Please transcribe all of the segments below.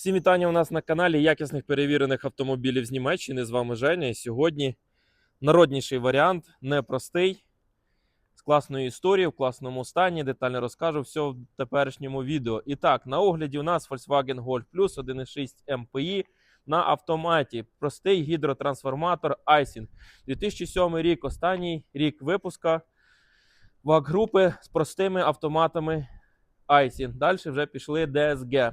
Всім вітання у нас на каналі якісних перевірених автомобілів з Німеччини. З вами Женя. І сьогодні народніший варіант, непростий, з класною історією, в класному стані. Детально розкажу все в теперішньому відео. І так, на огляді у нас Volkswagen Golf Plus 1.6 MPI на автоматі. Простий гідротрансформатор Айсінг. 2007 рік, останній рік випуска ВАГ-групи з простими автоматами Айсінг. Далі вже пішли DSG.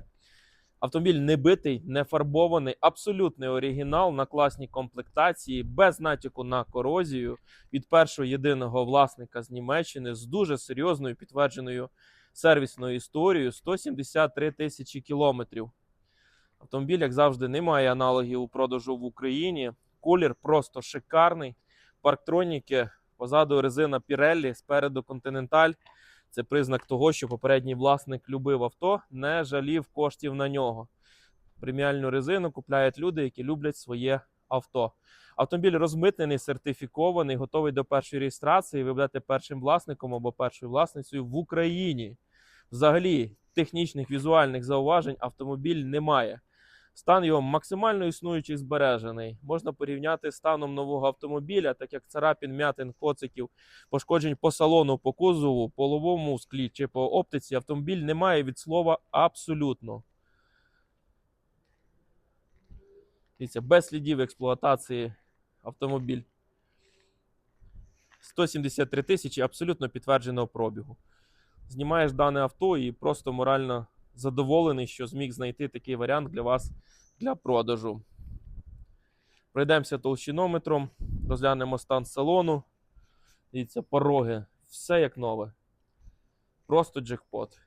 Автомобіль не битий, не фарбований, абсолютний оригінал на класній комплектації, без натяку на корозію від першого єдиного власника з Німеччини з дуже серйозною підтвердженою сервісною історією 173 тисячі кілометрів. Автомобіль, як завжди, не має аналогів у продажу в Україні. Колір просто шикарний. Парктроніки, позаду резина Pirelli, спереду Continental. Це признак того, що попередній власник любив авто, не жалів коштів на нього. Преміальну резину купляють люди, які люблять своє авто. Автомобіль розмитнений, сертифікований, готовий до першої реєстрації. Ви будете першим власником або першою власницею в Україні. Взагалі, технічних візуальних зауважень автомобіль не має. Стан його максимально існуючий збережений. Можна порівняти з станом нового автомобіля, так як царапін, м'ятин, коциків, пошкоджень по салону, по кузову, по лобовому склі чи по оптиці автомобіль не має від слова абсолютно. Дивіться, без слідів експлуатації автомобіль. 173 тисячі абсолютно підтвердженого пробігу. Знімаєш дане авто і просто морально задоволений, що зміг знайти такий варіант для вас для продажу. Пройдемося толщинометром, розглянемо стан салону. Дивіться, пороги, все як нове. Просто джекпот.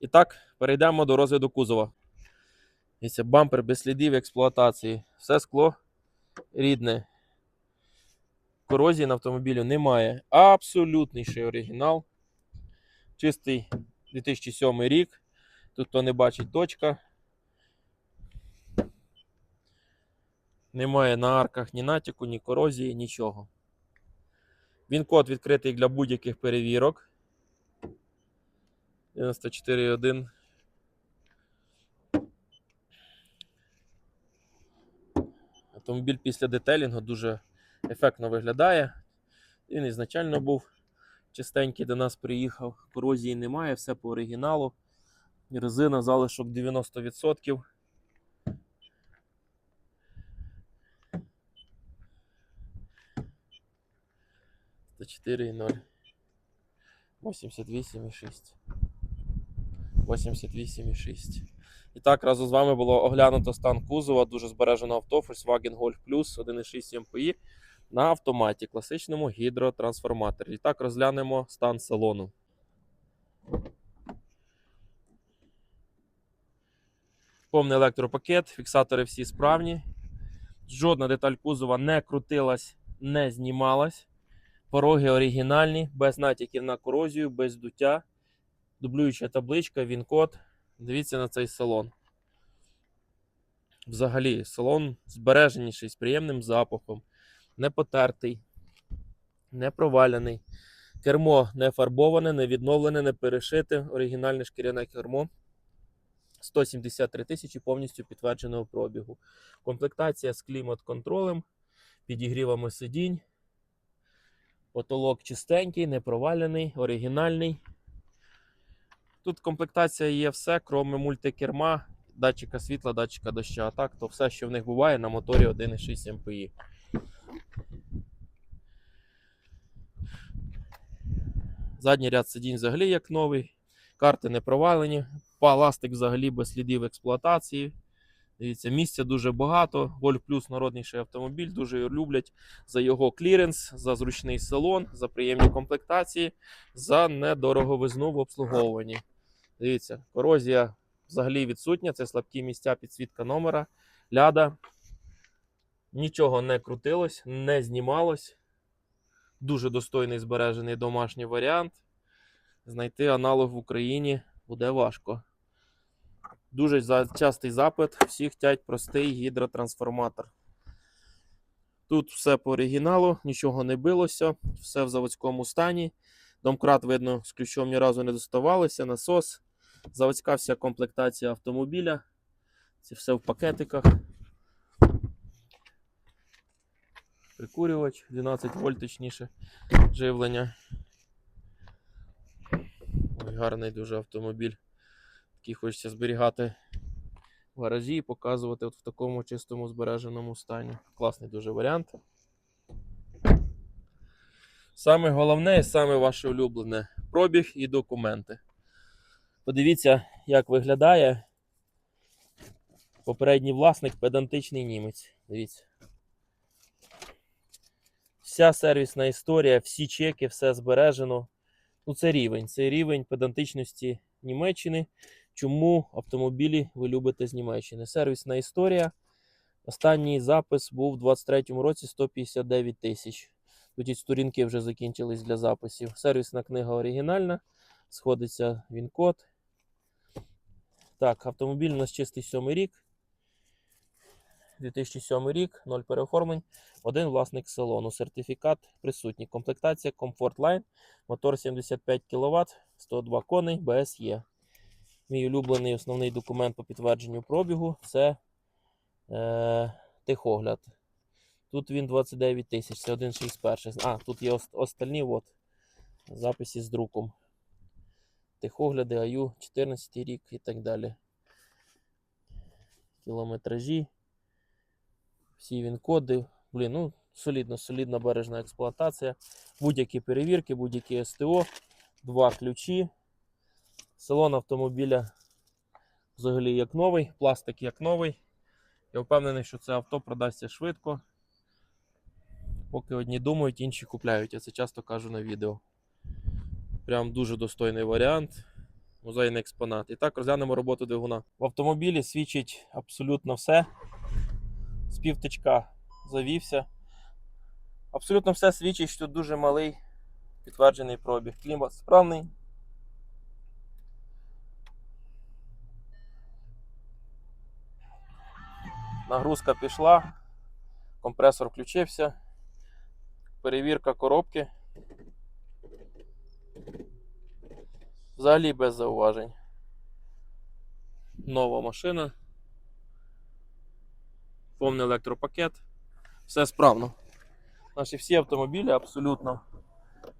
І так, перейдемо до розгляду кузова. Дивіться, бампер без слідів експлуатації. Все скло рідне. Корозії на автомобілю немає. Абсолютніший оригінал. Чистий 2007 рік. Тут хто не бачить точка. Немає на арках ні натяку, ні корозії, нічого. Він код відкритий для будь-яких перевірок. 94.1. Автомобіль після детелінгу дуже ефектно виглядає. Він ізначально був чистенький до нас приїхав. Корозії немає, все по оригіналу. Резина залишок 90%. Та 4,0. 88,6. 88,6. І так, разом з вами було оглянуто стан кузова, дуже збереженого авто Volkswagen Golf Plus 1.6 MPI на автоматі, класичному гідротрансформаторі. І так розглянемо стан салону. Повний електропакет, фіксатори всі справні. Жодна деталь кузова не крутилась, не знімалась. Пороги оригінальні, без натяків на корозію, без дуття. Дублююча табличка, він-код. Дивіться на цей салон. Взагалі, салон збереженіший, з приємним запахом, не потертий, не провалений. Кермо не фарбоване, не відновлене, не перешите. Оригінальне шкіряне кермо. 173 тисячі повністю підтвердженого пробігу. Комплектація з клімат-контролем, підігрівами сидінь. Потолок чистенький, не провалений, оригінальний. Тут комплектація є все, крім мультикерма, датчика світла, датчика дощу. А так, то все, що в них буває на моторі 1.6 MPI. Задній ряд сидінь взагалі як новий. Карти не провалені. Пластик взагалі без слідів експлуатації. Дивіться, місця дуже багато. Golf Plus народніший автомобіль, дуже люблять за його кліренс, за зручний салон, за приємні комплектації, за недороговизну в обслуговуванні. Дивіться, корозія взагалі відсутня. Це слабкі місця підсвітка номера, ляда. Нічого не крутилось, не знімалось. Дуже достойний збережений домашній варіант. Знайти аналог в Україні буде важко. Дуже частий запит. Всі хочуть простий гідротрансформатор. Тут все по оригіналу, нічого не билося, все в заводському стані. Домкрат, видно, з ключом ні разу не доставалися, насос, заводська вся комплектація автомобіля. Це все в пакетиках. Прикурювач 12 вольт точніше живлення. Ой, гарний дуже автомобіль. Такий хочеться зберігати в гаражі і показувати от в такому чистому збереженому стані. Класний дуже варіант. Саме головне і саме ваше улюблене пробіг і документи. Подивіться, як виглядає попередній власник педантичний німець. Дивіться. Вся сервісна історія, всі чеки, все збережено. Ну, це рівень. Це рівень педантичності Німеччини. Чому автомобілі ви любите з Німеччини? Сервісна історія. Останній запис був у 23-му році 159 тисяч. Тоді сторінки вже закінчились для записів. Сервісна книга оригінальна. Сходиться він код. Так, автомобіль у нас чистий сьомий рік. 2007 рік, 0 переоформлень, один власник салону. Сертифікат присутній. Комплектація Comfort Line, мотор 75 кВт, 102 коней, БС є. Мій улюблений основний документ по підтвердженню пробігу це е, техогляд. Тут він 29 тисяч, це 1,61. А, тут є ост- остальні от, записи з друком. Техогляди, АЮ, 14 рік і так далі. Кілометражі. Всі він коди. Блін, ну, солідно, солідна бережна експлуатація. Будь-які перевірки, будь-які СТО, два ключі. Салон автомобіля взагалі як новий, пластик як новий. Я впевнений, що це авто продасться швидко. Поки одні думають, інші купляють. Я це часто кажу на відео. Прям дуже достойний варіант. Музейний експонат. І так розглянемо роботу двигуна. В автомобілі свідчить абсолютно все. З півтичка завівся. Абсолютно все свідчить, що дуже малий підтверджений пробіг. Клімат справний. Нагрузка пішла, компресор включився. Перевірка коробки. Взагалі без зауважень. Нова машина. Повний електропакет. Все справно. Наші всі автомобілі абсолютно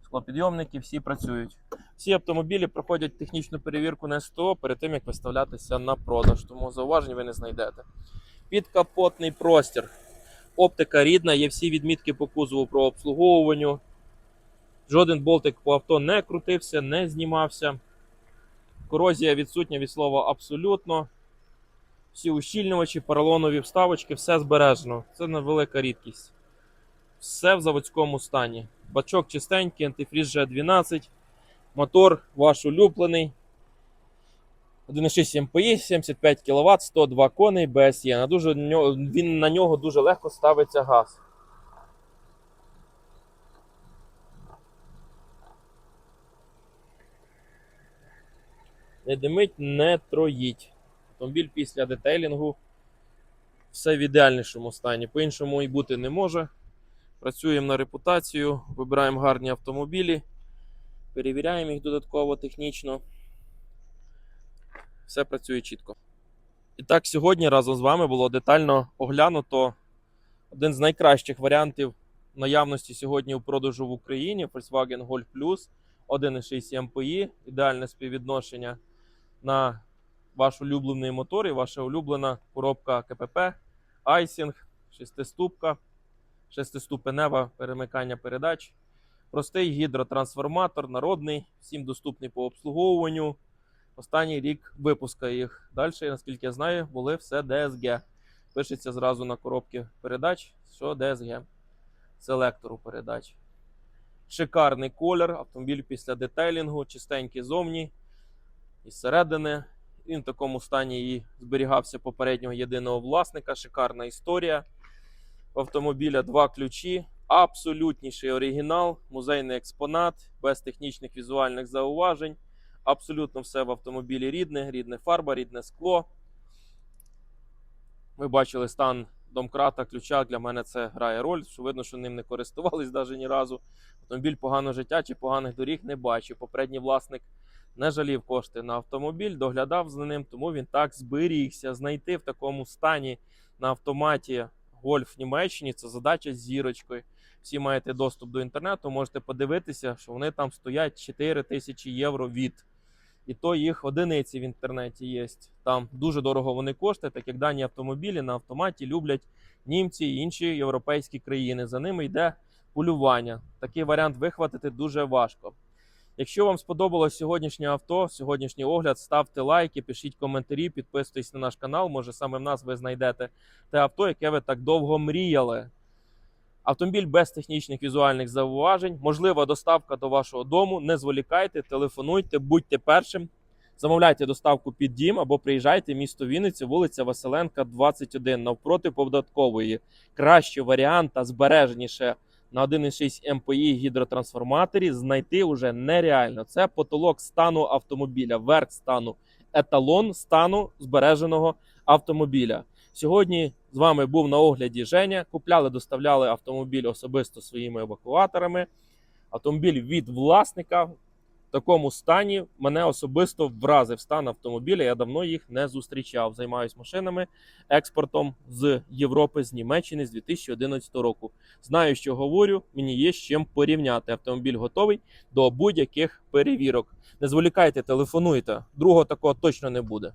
склопідйомники, всі працюють. Всі автомобілі проходять технічну перевірку на СТО перед тим, як виставлятися на продаж, тому зауважень ви не знайдете. Підкапотний простір. Оптика рідна, є всі відмітки по кузову про обслуговуванню. Жоден болтик по авто не крутився, не знімався. Корозія відсутня від слова абсолютно. Всі ущільнювачі, поролонові вставочки, все збережено. Це невелика рідкість. Все в заводському стані. Бачок чистенький, антифріз G12. Мотор ваш улюблений. 1,6 МПІ, 75 кВт, 102 коней, БСЄ. На дуже, він, на нього дуже легко ставиться газ. Не димить, не троїть. Автомобіль після детейлінгу все в ідеальнішому стані. По-іншому і бути не може. Працюємо на репутацію, вибираємо гарні автомобілі, перевіряємо їх додатково технічно. Все працює чітко. І так, сьогодні разом з вами було детально оглянуто один з найкращих варіантів наявності сьогодні у продажу в Україні Volkswagen Golf Plus 1,6 MPI, ідеальне співвідношення на ваш улюблений мотор і ваша улюблена коробка КПП, айсінг, шестиступка, шестиступенева перемикання передач, простий гідротрансформатор, народний, всім доступний по обслуговуванню. Останній рік випуска їх. Далі, наскільки я знаю, були все DSG. Пишеться зразу на коробки передач, що DSG. Селектору передач. Шикарний колір, автомобіль після детейлінгу, чистенький зовні і зсередини. Він в такому стані і зберігався попереднього єдиного власника. Шикарна історія. Автомобіля два ключі. Абсолютніший оригінал, музейний експонат, без технічних візуальних зауважень. Абсолютно все в автомобілі рідне, рідне фарба, рідне скло. Ви бачили стан домкрата, ключа для мене це грає роль. Що видно, що ним не користувались навіть ні разу. Автомобіль поганого життя чи поганих доріг не бачив. Попередній власник не жалів кошти на автомобіль, доглядав за ним, тому він так зберігся. Знайти в такому стані на автоматі гольф в Німеччині це задача з зірочкою. Всі маєте доступ до інтернету, можете подивитися, що вони там стоять 4 тисячі євро від. І то їх одиниці в інтернеті є. Там дуже дорого вони коштують, так як дані автомобілі на автоматі люблять німці і інші європейські країни. За ними йде полювання. Такий варіант вихватити дуже важко. Якщо вам сподобалось сьогоднішнє авто, сьогоднішній огляд, ставте лайки, пишіть коментарі, підписуйтесь на наш канал. Може саме в нас ви знайдете те авто, яке ви так довго мріяли. Автомобіль без технічних візуальних зауважень, можлива доставка до вашого дому. Не зволікайте, телефонуйте, будьте першим. Замовляйте доставку під дім або приїжджайте в місто Вінниця, вулиця Василенка, 21, навпроти податкової. Кращий варіант та збережніше на 1,6 МПІ гідротрансформаторі знайти вже нереально. Це потолок стану автомобіля, верх стану, еталон стану збереженого автомобіля. Сьогодні з вами був на огляді Женя. Купляли, доставляли автомобіль особисто своїми евакуаторами. Автомобіль від власника такому стані мене особисто вразив стан автомобіля. Я давно їх не зустрічав. Займаюсь машинами експортом з Європи, з Німеччини з 2011 року. Знаю, що говорю. Мені є з чим порівняти. Автомобіль готовий до будь-яких перевірок. Не зволікайте, телефонуйте. Другого такого точно не буде.